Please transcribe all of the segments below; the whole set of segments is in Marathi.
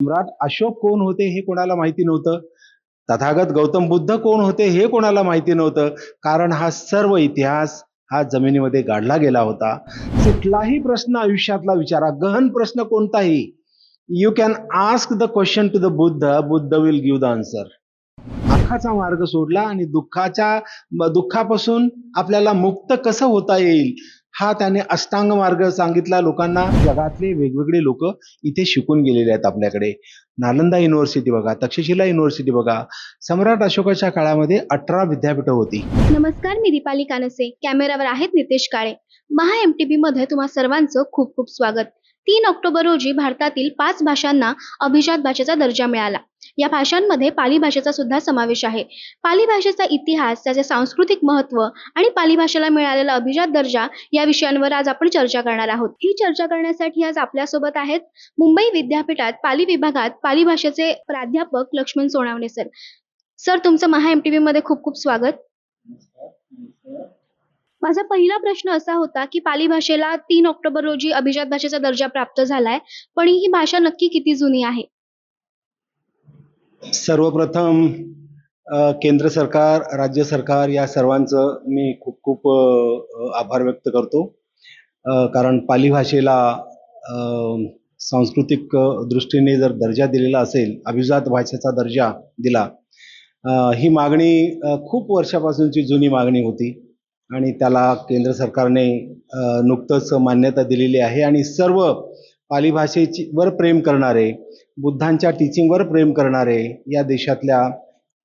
सम्राट अशोक कोण होते हे कोणाला माहिती नव्हतं? तथागत गौतम बुद्ध कोण होते हे कोणाला माहिती नव्हतं? कारण हा सर्व इतिहास हा जमिनीमध्ये गाडला गेला होता. कुठलाही प्रश्न आयुष्यातला विचारा. गहन प्रश्न कोणताही? You can ask the question to the Buddha Buddha will give the answer दुःखाचा मार्ग सोडला आणि दुःखाच्या दुःखापासून आपल्याला मुक्त कसं होता येईल? हा त्याने अष्टांग मार्ग सांगितला लोकांना. जगातले वेगवेगळे लोक इथे शिकून गेलेले आहेत आपल्याकडे. नालंदा युनिव्हर्सिटी बघा तक्षशिला युनिव्हर्सिटी बघा. सम्राट अशोकाच्या काळामध्ये अठरा विद्यापीठं होती. नमस्कार मी दीपाली कानसे. कॅमेरावर आहेत Nitesh Kale. Maha M T B मध्ये तुम्हा सर्वांचं खूप खूप स्वागत. तीन ऑक्टोबर रोजी भारतातील पाच भाषांना अभिजात भाषेचा दर्जा मिळाला. या भाषांमध्ये पाली भाषेचा सुद्धा समावेश आहे. पाली भाषेचा इतिहास त्याचे सांस्कृतिक महत्त्व आणि पाली भाषेला मिळालेला अभिजात दर्जा या विषयांवर आज आपण चर्चा करणार आहोत. ही चर्चा करण्यासाठी आज आपल्यासोबत आहेत मुंबई विद्यापीठात पाली विभागात पाली भाषेचे प्राध्यापक लक्ष्मण सोनावणे सर. सर तुमचं महा एम टी मध्ये खूप खूप स्वागत. माझा पहिला प्रश्न असा होता की पाली भाषेला तीन ऑक्टोबर रोजी अभिजात भाषेचा दर्जा प्राप्त झालाय पण ही भाषा नक्की किती जुनी आहे? सर्वप्रथम केंद्र सरकार राज्य सरकार या सर्वांचं मी खूप खूप आभार व्यक्त करतो. कारण पाली भाषेला सांस्कृतिक दृष्टीने जर दर्जा दिलेला असेल अभिजात भाषेचा दर्जा दिला ही मागणी खूप वर्षापासूनची जुनी मागणी होती. आणि त्याला केंद्र सरकारने नुकतंच मान्यता दिलेली आहे. आणि सर्व पाली भाषेची वर प्रेम करणारे बुद्धांच्या टीचिंगवर प्रेम करणारे या देशातल्या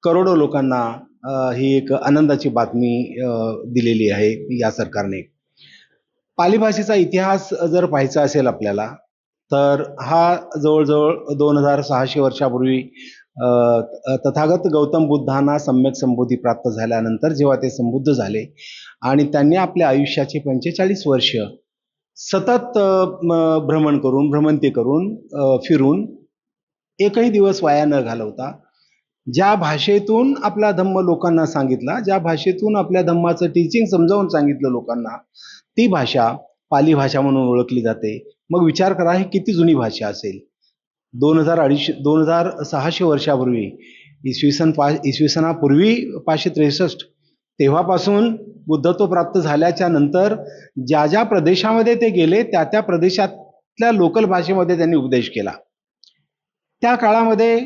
करोडो लोकांना ही एक आनंदाची बातमी दिलेली आहे या सरकारने. पाली भाषेचा इतिहास जर पाहायचा असेल आपल्याला तर हा जवळजवळ दोन हजार सहाशे वर्षापूर्वी तथागत गौतम बुद्धांना सम्यक संबोधी प्राप्त झाल्यानंतर जेव्हा ते संबुद्ध झाले आणि त्यांनी आपल्या आयुष्याचे पंचेचाळीस वर्ष सतत भ्रमण करून भ्रमंती करून फिरून एकही दिवस वाया न घालवता ज्या भाषेतून आपला धम्म लोकांना सांगितला ज्या भाषेतून आपल्या धम्माचं टीचिंग समजावून सांगितलं लोकांना ती भाषा पाली भाषा म्हणून ओळखली जाते. मग विचार करा ही किती जुनी भाषा असेल? दोन हजार अडीचशे दोन हजार सहाशे वर्षापूर्वी इसवी सन पा इसवी सनापूर्वी पाचशे त्रेसष्ट तेव्हापासून बुद्धत्व प्राप्त झाल्याच्यानंतर ज्या ज्या प्रदेशामध्ये ते गेले त्या त्या प्रदेशातल्या लोकल भाषेमध्ये त्यांनी उपदेश केला. त्या काळामध्ये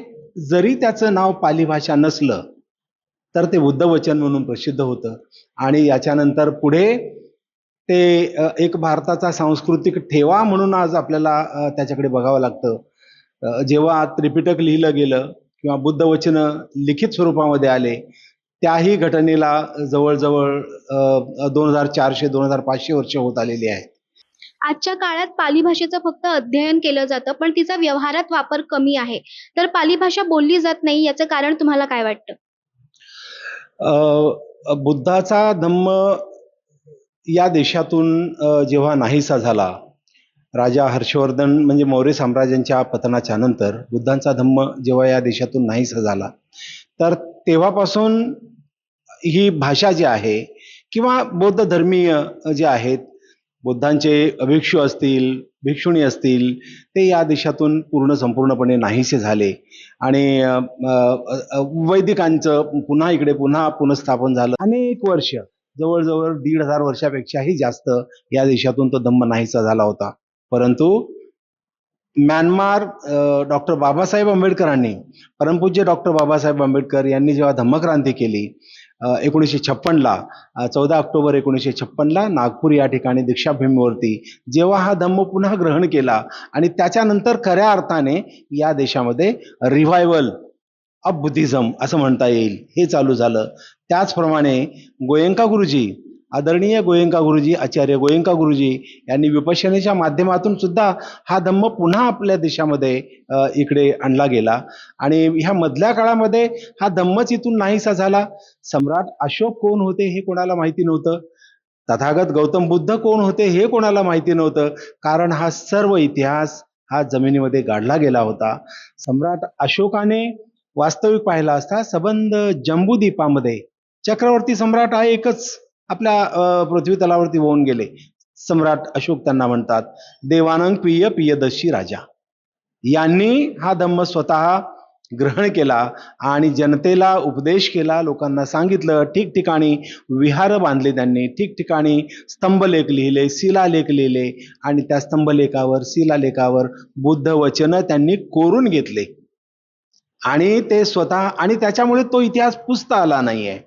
जरी त्याचं नाव पाली भाषा नसलं तर ते बुद्ध वचन म्हणून प्रसिद्ध होतं. आणि याच्यानंतर पुढे ते एक भारताचा सांस्कृतिक ठेवा म्हणून आज आपल्याला त्याच्याकडे बघावं लागतं. जेव्हा त्रिपिटक लिहिलं गेलं किंवा बुद्ध वचनं लिखित स्वरूपामध्ये आले त्याही घटनेला जवळजवळ दोन हजार चारशे दोन हजार पाचशे वर्ष होत आलेली आहेत. आजच्या काळात पाली भाषेचं फक्त अध्ययन केलं जातं पण तिचा व्यवहारात वापर कमी आहे. तर पाली भाषा बोलली जात नाही याचं कारण तुम्हाला काय वाटतं? बुद्धाचा धम्म या देशातून जेव्हा नाहीसा झाला राजा हर्षवर्धन म्हणजे मौर्य साम्राज्यांच्या पतनाच्या नंतर बुद्धांचा धम्म जेव्हा या देशातून नाहीसा झाला तर तेव्हापासून ही भाषा जी आहे किंवा बौद्ध धर्मीय जे आहेत बुद्धांचे अभिक्षु असतील भिक्षुणी असतील ते या देशातून पूर्ण संपूर्णपणे नाहीसे झाले आणि वैदिकांचं पुन्हा इकडे पुन्हा पुनर्स्थापन झालं. अनेक वर्ष जवळजवळ दीड हजार वर्षापेक्षाही जास्त या देशातून तो धम्म नाहीसा झाला होता. परंतु म्यानमार डॉक्टर बाबासाहेब आंबेडकरांनी परमपूज्य डॉक्टर बाबासाहेब आंबेडकर यांनी जेव्हा धम्मक्रांती केली एकोणीसशे छप्पनला चौदा ऑक्टोबर एकोणीसशे छप्पनला नागपूर या ठिकाणी दीक्षाभूमीवरती जेव्हा हा धम्म पुन्हा ग्रहण केला आणि त्याच्यानंतर खऱ्या अर्थाने या देशामध्ये रिव्हायवल ऑफ बुद्धिझम असं म्हणता येईल हे चालू झालं. त्याचप्रमाणे गोयंका गुरुजी आदरणीय गोयंका गुरुजी आचार्य गोयंका गुरुजी यांनी विपशनेच्या माध्यमातून सुद्धा हा धम्म पुन्हा आपल्या देशामध्ये इकडे आणला गेला. आणि ह्या मधल्या काळामध्ये हा धम्मच इथून नाहीसा झाला. सम्राट अशोक कोण होते हे कोणाला माहिती नव्हतं. तथागत गौतम बुद्ध कोण होते हे कोणाला माहिती नव्हतं. कारण हा सर्व इतिहास हा जमिनीमध्ये गाडला गेला होता. सम्राट अशोकाने वास्तविक पाहिला असता सबंध जम्बूद्वीपामध्ये. चक्रवर्ती सम्राट हा एकच आपल्या पृथ्वी तलावरती होऊन गेले. सम्राट अशोक त्यांना म्हणतात देवानंग प्रिय प्रियदशी राजा. यांनी हा धम्म स्वतः ग्रहण केला आणि जनतेला उपदेश केला लोकांना सांगितलं ठिकठिकाणी विहार बांधले त्यांनी ठिकठिकाणी स्तंभलेख लिहिले शिलालेख लिहिले आणि त्या स्तंभलेखावर शिलालेखावर बुद्ध वचनं त्यांनी कोरून घेतले. आणि ते स्वतः आणि त्याच्यामुळे तो इतिहास पुसता आला नाहीये.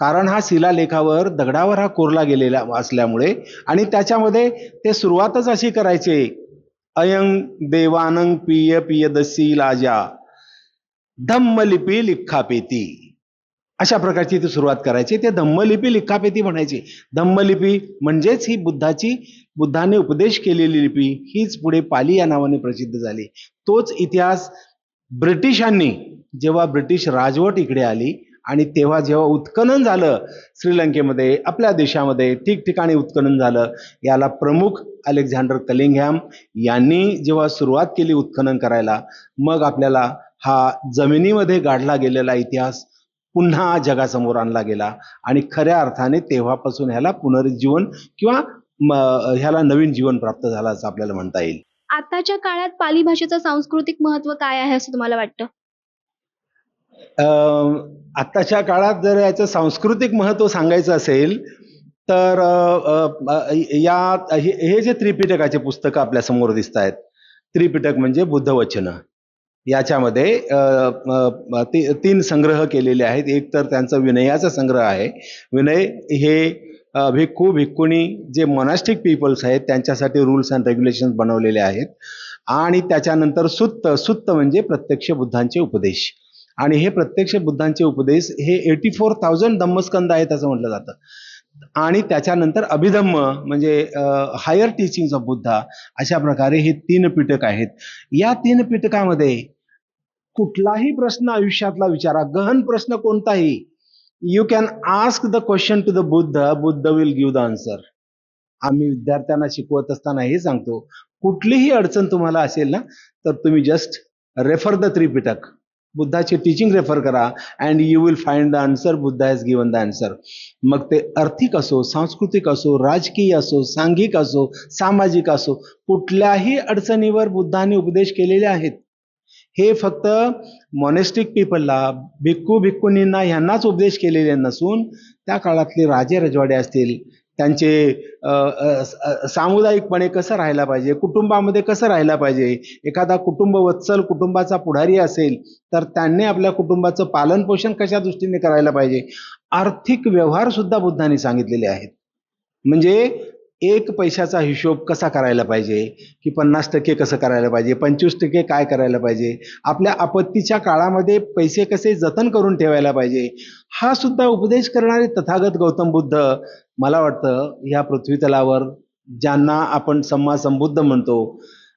कारण हा शिलालेखावर दगडावर हा कोरला गेलेला असल्यामुळे आणि त्याच्यामध्ये ते सुरुवातच अशी करायचे. अयंग देवानंग पिय पियदसी लाजा धम्मलिपी लिखापेती. अशा प्रकारची ती सुरुवात करायची. ते धम्मलिपी लिखापेती म्हणायची. धम्मलिपी म्हणजेच ही बुद्धाची बुद्धाने उपदेश केलेली लिपी हीच पुढे पाली या नावाने प्रसिद्ध झाली. तोच इतिहास ब्रिटिशांनी जेव्हा ब्रिटिश राजवट इकडे आली आणि तेव्हा जेव्हा उत्खनन झालं श्रीलंकेमध्ये आपल्या देशामध्ये ठिकठिकाणी उत्खनन झालं याला प्रमुख अलेक्झांडर कलिंगहॅम यांनी जेव्हा सुरुवात केली उत्खनन करायला मग आपल्याला हा जमिनीमध्ये गाढला गेलेला इतिहास पुन्हा जगासमोर आणला गेला. आणि खऱ्या अर्थाने तेव्हापासून ह्याला पुनरुज्जीवन किंवा ह्याला नवीन जीवन प्राप्त झालं असं आपल्याला म्हणता येईल. आताच्या काळात पाली भाषेचं सांस्कृतिक महत्त्व काय आहे असं तुम्हाला वाटतं? आत्ताच्या काळात जर याचं सांस्कृतिक महत्त्व सांगायचं असेल तर या हे जे त्रिपिटकाचे पुस्तकं आपल्यासमोर दिसत आहेत त्रिपिटक म्हणजे बुद्धवचनं. याच्यामध्ये ती- तीन संग्रह केलेले आहेत. एक तर त्यांचा विनयाचा संग्रह आहे. विनय हे भिक्खू भिक्खुणी जे मोनास्टिक पीपल्स आहेत त्यांच्यासाठी रूल्स अँड रेग्युलेशन्स बनवलेले आहेत. आणि त्याच्यानंतर सुत्त सुत्त म्हणजे प्रत्यक्ष बुद्धांचे उपदेश. आणि हे प्रत्यक्ष बुद्धांचे उपदेश हे एटी फोर थाउजंड धम्मस्कंद आहेत असं म्हटलं जातं. आणि त्याच्यानंतर अभिधम्म म्हणजे हायर टीचिंग ऑफ बुद्धा अशा प्रकारे हे तीन पिटक आहेत. या तीन पिटकामध्ये कुठलाही प्रश्न आयुष्यातला विचारा. गहन प्रश्न कोणताही? You can ask the question to the Buddha Buddha will give the answer आम्ही विद्यार्थ्यांना शिकवत असताना हे सांगतो. कुठलीही अडचण तुम्हाला असेल ना तर तुम्ही जस्ट रेफर द त्रिपिटक बुद्धाचे टीचिंग रेफर करा and you will find the answer Buddha has given the answer मग ते आर्थिक असो सांस्कृतिक असो राजकीय असो सांघिक असो सामाजिक असो कुठल्याही अडचणीवर बुद्धाने उपदेश केलेले आहेत. हे फक्त मॉनेस्टिक पीपलला भिक्खू भिक्खुनींना ह्यांनाच उपदेश केलेले नसून त्या काळातले राजे रजवाडे असतील त्यांचे सामुदायिकपणे कसं राहायला पाहिजे कुटुंबामध्ये कसं राहायला पाहिजे एखादा कुटुंब वत्सल कुटुंबाचा पुढारी असेल तर त्यांनी आपल्या कुटुंबाचं पालन पोषण कशा दृष्टीने करायला पाहिजे? आर्थिक व्यवहार सुद्धा बुद्धांनी सांगितलेले आहेत. म्हणजे एक पैशाचा हिशोब कसा करायला पाहिजे? की पन्नास टक्के कसं करायला पाहिजे? पंचवीस टक्के काय करायला पाहिजे? आपल्या आपत्तीच्या काळामध्ये पैसे कसे जतन करून ठेवायला पाहिजे? हा सुद्धा उपदेश करणारे तथागत गौतम बुद्ध मला वाटतं ह्या पृथ्वीतलावर ज्यांना आपण सम्मा संबुद्ध म्हणतो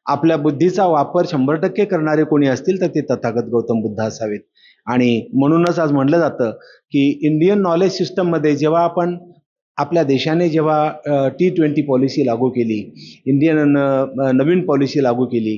आपल्या बुद्धीचा वापर शंभर टक्के करणारे कोणी असतील तर ते तथागत गौतम बुद्ध असावेत. आणि म्हणूनच आज म्हटलं जातं की इंडियन नॉलेज सिस्टममध्ये जेव्हा आपण आपल्या देशाने जेव्हा टी ट्वेंटी पॉलिसी लागू केली इंडियन नवीन पॉलिसी लागू केली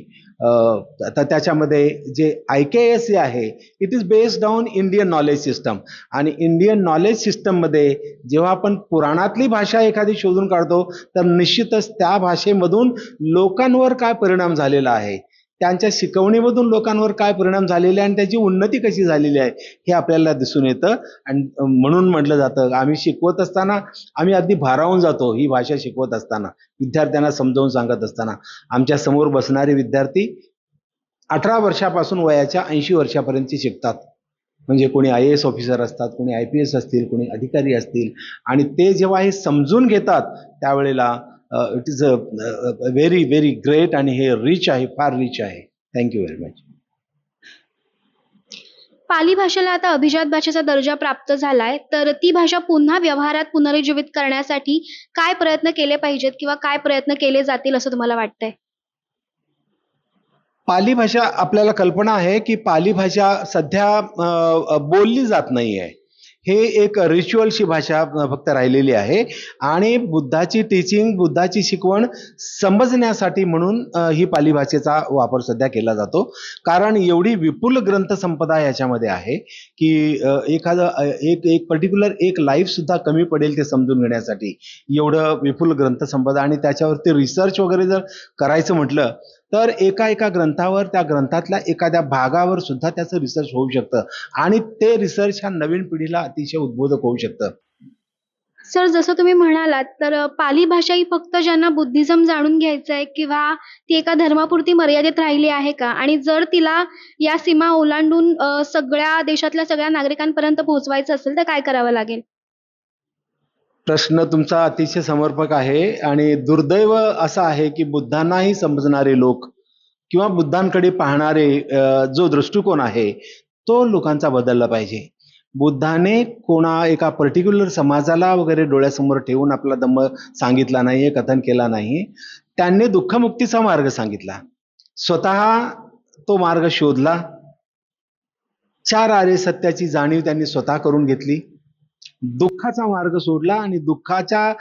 तर त्याच्यामध्ये जे आय के एस जे आहे it is based on Indian knowledge system आणि इंडियन नॉलेज सिस्टममध्ये जेव्हा आपण पुराणातली भाषा एखादी शोधून काढतो तर निश्चितच त्या भाषेमधून लोकांवर काय परिणाम झालेला आहे? त्यांच्या शिकवणीमधून लोकांवर काय परिणाम झालेले आहे आणि त्याची उन्नती कशी झालेली आहे हे आपल्याला दिसून येतं. आणि म्हणून म्हटलं जातं आम्ही शिकवत असताना आम्ही अगदी भारावून जातो ही भाषा शिकवत असताना विद्यार्थ्यांना समजावून सांगत असताना. आमच्यासमोर बसणारे विद्यार्थी अठरा वर्षापासून वयाच्या ऐंशी वर्षापर्यंत शिकतात. म्हणजे कोणी आय एस ऑफिसर असतात कोणी आय पी एस असतील कोणी अधिकारी असतील. आणि ते जेव्हा हे समजून घेतात त्यावेळेला it is a very very great आणि हे रिच आहे फार रिच आहे. थँक्यू व्हेरी मच पाली भाषेला आता अभिजात भाषेचा दर्जा प्राप्त झालाय. तर ती भाषा पुन्हा व्यवहारात पुनरुज्जीवित करण्यासाठी काय प्रयत्न केले पाहिजेत किंवा काय प्रयत्न केले जातील असं तुम्हाला वाटतंय? पाली भाषा आपल्याला कल्पना आहे की पाली भाषा सध्या बोलली जात नाही आहे हे एक रिच्युअलची भाषा फक्त राहिलेली आहे. आणि बुद्धाची टीचिंग बुद्धाची शिकवण समजण्यासाठी म्हणून ही पाली भाषेचा वापर सध्या केला जातो. कारण एवढी विपुल ग्रंथसंपदा याच्यामध्ये आहे की एखादं एक एक पर्टिक्युलर एक लाईफ सुद्धा कमी पडेल ते समजून घेण्यासाठी एवढं विपुल ग्रंथसंपदा आणि त्याच्यावरती रिसर्च वगैरे जर करायचं म्हटलं तर एका एका ग्रंथावर त्या ग्रंथातल्या एखाद्या भागावर सुद्धा त्याचं रिसर्च होऊ शकतं. आणि ते रिसर्च ह्या नवीन पिढीला अतिशय उद्बोधक होऊ शकतं. सर जसं तुम्ही म्हणालात तर पाली भाषा ही फक्त ज्यांना बुद्धिझम जाणून घ्यायचं आहे किंवा ती एका धर्मापुरती मर्यादित राहिली आहे का? आणि जर तिला या सीमा ओलांडून अ, सगळ्या देशातल्या सगळ्या नागरिकांपर्यंत पोहोचवायचं असेल तर काय करावं लागेल? प्रश्न तुमचा अतिशय समर्पक आहे आणि दुर्दैव असं आहे की बुद्धांनाही समजणारे लोक किंवा बुद्धांकडे पाहणारे जो दृष्टिकोन आहे तो लोकांचा बदलला पाहिजे. बुद्धाने कोणा एका पर्टिक्युलर समाजाला वगैरे डोळ्यासमोर ठेवून आपला दम सांगितला नाहीये कथन केला नाही त्यांनी दुःखमुक्तीचा मार्ग सांगितला. स्वतः तो मार्ग शोधला. चार आर्य सत्याची जाणीव त्यांनी स्वतः करून घेतली. दुःखाचा मार्ग सोडला आणि दुःखाच्या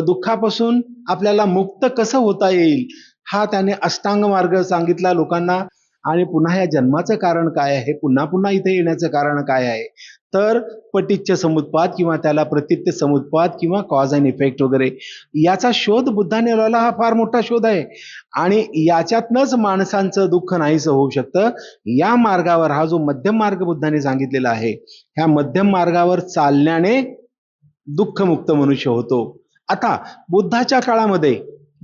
दुःखापासून आपल्याला मुक्त कसं होता येईल हा त्याने अष्टांग मार्ग सांगितला लोकांना. आणि पुन्हा या जन्माचं कारण काय आहे? पुन्हा पुन्हा इथे येण्याचं कारण काय आहे? तर पटिच्य समुत्पाद किंवा त्याला प्रतित्य समुत्पाद किंवा कॉज अँड इफेक्ट वगैरे याचा शोध बुद्धाने लावला हा फार मोठा शोध आहे. आणि याच्यातनंच माणसांचं दुःख नाहीसं होऊ शकतं. या मार्गावर हा जो मध्यम मार्ग बुद्धाने सांगितलेला आहे ह्या मध्यम मार्गावर चालण्याने दुःखमुक्त मनुष्य होतो. आता बुद्धाच्या काळामध्ये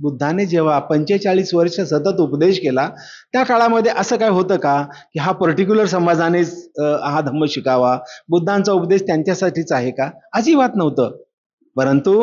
बुद्धाने जेव्हा पंचेचाळीस वर्ष सतत उपदेश केला त्या काळामध्ये असं काय होतं का? की हा पर्टिक्युलर समाजानेच हा धम्म शिकावा. बुद्धांचा उपदेश त्यांच्यासाठीच आहे का? अजिबात नव्हतं. परंतु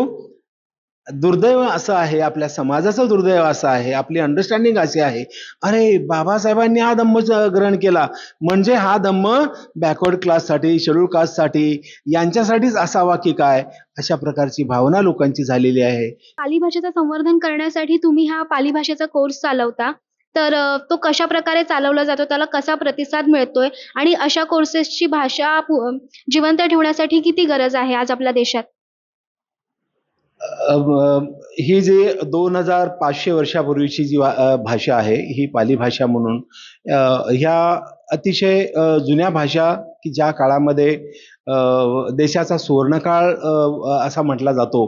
दुर्दैव असं आहे आपल्या समाजाचं दुर्दैव असं आहे आपली अंडरस्टँडिंग अशी आहे. अरे बाबासाहेबांनी हा धम्म ग्रहण केला. म्हणजे हा धम्म बॅकवर्ड क्लाससाठी शेड्यूल कास्टसाठी यांच्यासाठीच असावा की काय? अशा प्रकारची भावना लोकांची झालेली आहे. पाली भाषेचं संवर्धन करण्यासाठी तुम्ही हा पाली भाषेचा कोर्स चालवता. तर तो कशा प्रकारे चालवला जातो? त्याला कसा प्रतिसाद मिळतोय? आणि अशा कोर्सेसची भाषा जिवंत ठेवण्यासाठी किती गरज आहे आज आपल्या देशात? ही जे दोन हजार पाचशे वर्षापूर्वीची जी भाषा आहे ही पाली भाषा म्हणून ह्या अतिशय जुन्या भाषा की ज्या काळामध्ये देशाचा सुवर्णकाळ असा म्हटला जातो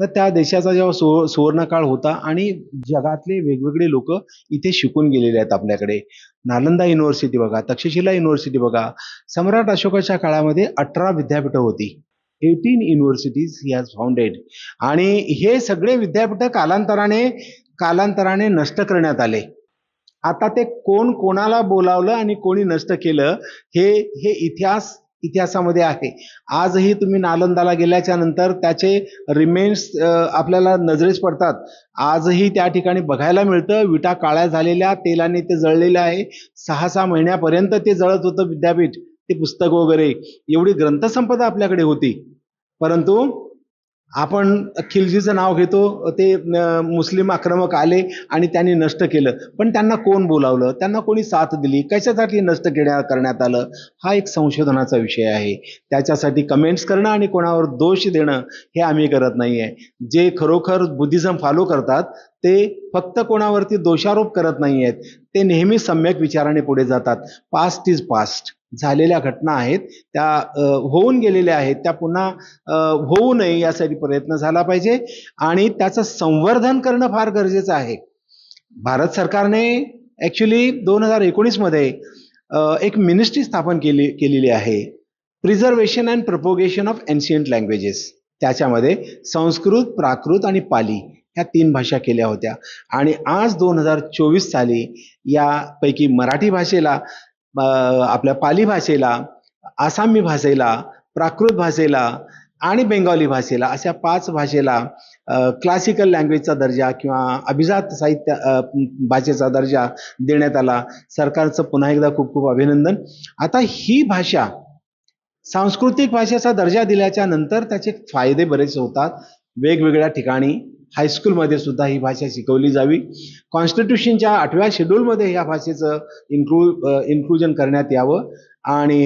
तर त्या देशाचा जेव्हा सु सुवर्णकाळ होता आणि जगातले वेगवेगळे लोक इथे शिकून गेलेले आहेत आपल्याकडे. नालंदा युनिव्हर्सिटी बघा तक्षशिला युनिव्हर्सिटी बघा सम्राट अशोकाच्या काळामध्ये अठरा विद्यापीठं होती. Eighteen universities he has founded आणि हे सगळे विद्यापीठ कालांतराने कालांतराने नष्ट करण्यात आले. आता ते कोण कोणाला बोलावलं आणि कोणी नष्ट केलं हे हे इतिहास इतिहासामध्ये आहे. आजही तुम्ही नालंदाला गेल्याच्यानंतर त्याचे रिमेन्स आपल्याला नजरेस पडतात. आजही त्या ठिकाणी बघायला मिळतं. विटा काळ्या झालेल्या तेलाने ते जळलेलं आहे. सहा सहा महिन्यापर्यंत ते जळत होतं विद्यापीठ. ते पुस्तक वगैरे. एवढी ग्रंथसंपदा आपल्याकडे होती. परंतु आपण खिलजीचं नाव घेतो ते मुस्लिम आक्रमक आले आणि त्यांनी नष्ट केलं. पण त्यांना कोण बोलावलं? त्यांना कोणी साथ दिली? कशासाठी नष्ट केल्या करण्यात आलं? हा एक संशोधनाचा विषय आहे. त्याच्यासाठी कमेंट्स करणं आणि कोणावर दोष देणं हे आम्ही करत नाही आहे जे खरोखर बुद्धिझम फॉलो करतात ते फक्त कोणावरती दोषारोप करत नाही आहेत ते नेहमी सम्यक विचाराने पुढे जातात. पास्ट इज पास्ट झालेल्या घटना आहेत त्या होऊन गेलेल्या आहेत त्या पुन्हा होऊ नये यासाठी प्रयत्न झाला पाहिजे आणि त्याचं संवर्धन करणं फार गरजेचं आहे. भारत सरकारने ॲक्च्युली दोन हजार एकोणीसमध्ये एक मिनिस्ट्री स्थापन केली केलेली आहे. Preservation and propagation of ancient languages त्याच्यामध्ये संस्कृत प्राकृत आणि पाली ह्या तीन भाषा केल्या होत्या. आणि आज दोन हजार चोवीस साली यापैकी मराठी भाषेला आपल्या पाली भाषेला आसामी भाषेला प्राकृत भाषेला आणि बेंगॉली भाषेला अशा पाच भाषेला क्लासिकल लँग्वेजचा दर्जा किंवा अभिजात साहित्य भाषेचा दर्जा देण्यात आला. सरकारचं पुन्हा एकदा खूप खूप अभिनंदन. आता ही भाषा सांस्कृतिक भाषेचा दर्जा दिल्याच्या नंतर त्याचे फायदे बरेच होतात. वेगवेगळ्या ठिकाणी हायस्कूलमध्ये सुद्धा ही भाषा शिकवली जावी. कॉन्स्टिट्यूशनच्या आठव्या शेड्यूलमध्ये या भाषेचं इन्क्लू इन्क्लुजन करण्यात यावं. आणि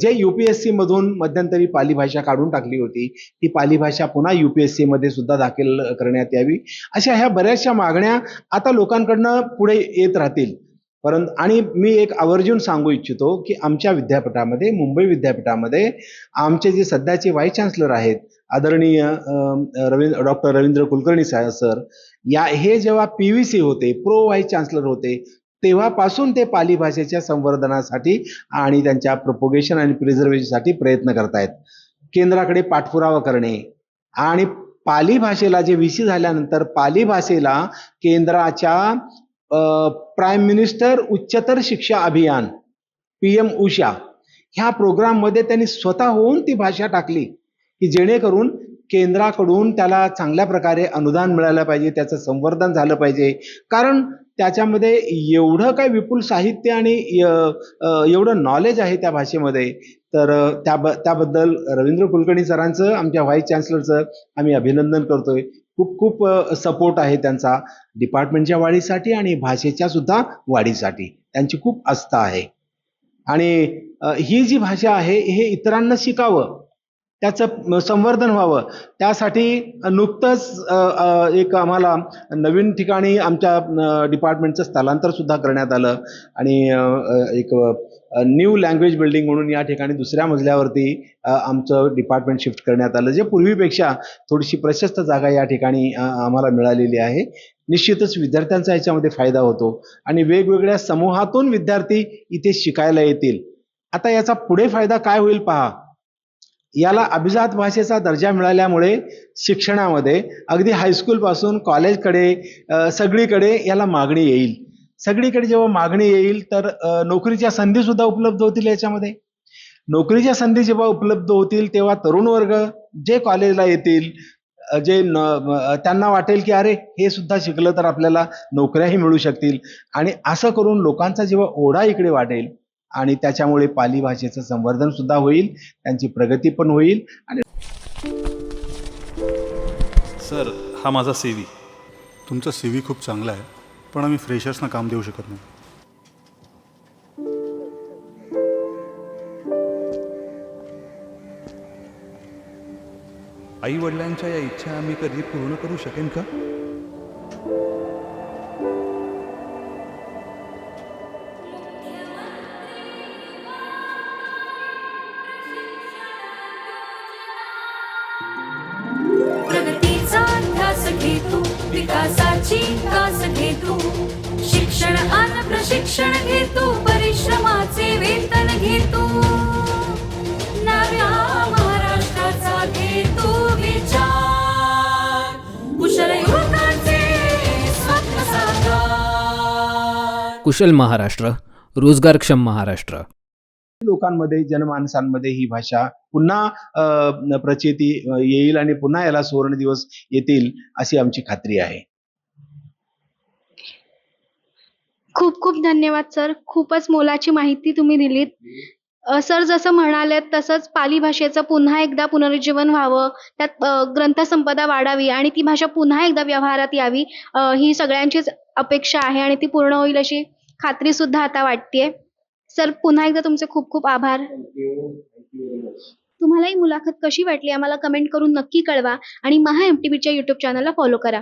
जे यू पी एस सीमधून मध्यंतरी पाली भाषा काढून टाकली होती ती पाली भाषा पुन्हा यू पी एस सीमध्ये सुद्धा दाखल करण्यात यावी. अशा ह्या बऱ्याचशा मागण्या आता लोकांकडनं पुढे येत राहतील. परंतु आणि मी एक आवर्जून सांगू इच्छितो की आमच्या विद्यापीठामध्ये मुंबई विद्यापीठामध्ये आमचे जे सध्याचे व्हाईस चान्सलर आहेत आदरणीय रवींद्र डॉक्टर रवींद्र कुलकर्णी साहेब सर या हे जेव्हा पी व्ही सी होते प्रो व्हाईस चान्सलर होते तेव्हापासून ते पाली भाषेच्या संवर्धनासाठी आणि त्यांच्या प्रोपोगेशन आणि प्रिझर्वेशनसाठी प्रयत्न करतायत. केंद्राकडे पाठपुरावा करणे आणि पाली भाषेला जे व्ही सी झाल्यानंतर पाली भाषेला केंद्राच्या प्राईम मिनिस्टर उच्चतर शिक्षा अभियान पी एम उषा ह्या प्रोग्राममध्ये त्यांनी स्वतःहून ती भाषा टाकली की जेणेकरून केंद्राकडून त्याला चांगल्या प्रकारे अनुदान मिळालं पाहिजे त्याचं संवर्धन झालं पाहिजे. कारण त्याच्यामध्ये एवढं काय विपुल साहित्य आणि एवढं नॉलेज आहे त्या भाषेमध्ये. तर त्या त्याबद्दल रवींद्र कुलकर्णी सरांचं आमच्या व्हाईस चान्सलरचं आम्ही अभिनंदन करतोय. खूप खूप सपोर्ट आहे त्यांचा. डिपार्टमेंटच्या वाढीसाठी आणि भाषेच्या सुद्धा वाढीसाठी. त्यांची खूप आस्था आहे. आणि ही जी भाषा आहे हे इतरांना शिकावं. त्याचं संवर्धन व्हावं. त्यासाठी नुकतंच एक आम्हाला नवीन ठिकाणी आमच्या डिपार्टमेंटचं स्थलांतर सुद्धा करण्यात आलं. आणि एक न्यू लँग्वेज बिल्डिंग म्हणून या ठिकाणी दुसऱ्या मजल्यावरती आमचं डिपार्टमेंट शिफ्ट करण्यात आलं जे पूर्वीपेक्षा थोडीशी प्रशस्त जागा या ठिकाणी आम्हाला मिळालेली आहे. निश्चितच विद्यार्थ्यांचा याच्यामध्ये फायदा होतो आणि वेगवेगळ्या समूहातून विद्यार्थी इथे शिकायला येतील. आता याचा पुढे फायदा काय होईल पहा. याला अभिजात भाषेचा दर्जा मिळाल्यामुळे शिक्षणामध्ये अगदी हायस्कूलपासून कॉलेजकडे सगळीकडे याला मागणी येईल. सगळीकडे जेव्हा मागणी येईल तर नोकरीच्या संधी सुद्धा उपलब्ध होतील याच्यामध्ये. नोकरीच्या संधी जेव्हा उपलब्ध होतील तेव्हा तरुण वर्ग जे कॉलेजला येतील जे न त्यांना वाटेल की अरे हे सुद्धा शिकलं तर आपल्याला नोकऱ्याही मिळू शकतील. आणि असं करून लोकांचा जेव्हा ओढा इकडे वाढेल आणि त्याच्यामुळे पाली भाषेचं संवर्धन सुद्धा होईल त्यांची प्रगती पण होईल आणि सर हा माझा सी व्ही तुमचा सी व्ही खूप चांगला आहे. पण आम्ही फ्रेशर्सना काम देऊ शकत नाही. आई वडिलांच्या या इच्छा आम्ही कधी पूर्ण करू शकेन का? प्रगतीचा घेतो विकासाची कास घेतो. शिक्षण आणि प्रशिक्षण घेतो. परिश्रमाचे वेतन घेतो. नव्या महाराष्ट्राचा घेतो विचार. कुशल युवकांचे स्वप्न साकार. कुशल महाराष्ट्र रोजगारक्षम महाराष्ट्र. लोकांमध्ये जनमानसांमध्ये ही भाषा पुन्हा अ, प्रचिती येईल आणि पुन्हा याला सुवर्ण दिवस येतील अशी आमची खात्री आहे. खूप खूप धन्यवाद सर. खूपच मोलाची माहिती तुम्ही दिलीत. सर जसं म्हणालेत तसंच पाली भाषेचं पुन्हा एकदा पुनरुज्जीवन व्हावं त्यात ग्रंथसंपदा वाढावी आणि ती भाषा पुन्हा एकदा व्यवहारात यावी ही सगळ्यांचीच अपेक्षा आहे आणि ती पूर्ण होईल अशी खात्री सुद्धा आता वाटतेय. सर पुन्हा एकदा तुमचे खूप खूप आभार. तुम्हाला ही मुलाखत कशी वाटली आम्हाला कमेंट करून नक्की कळवा आणि महा एम टी युट्यूब चॅनलला फॉलो करा.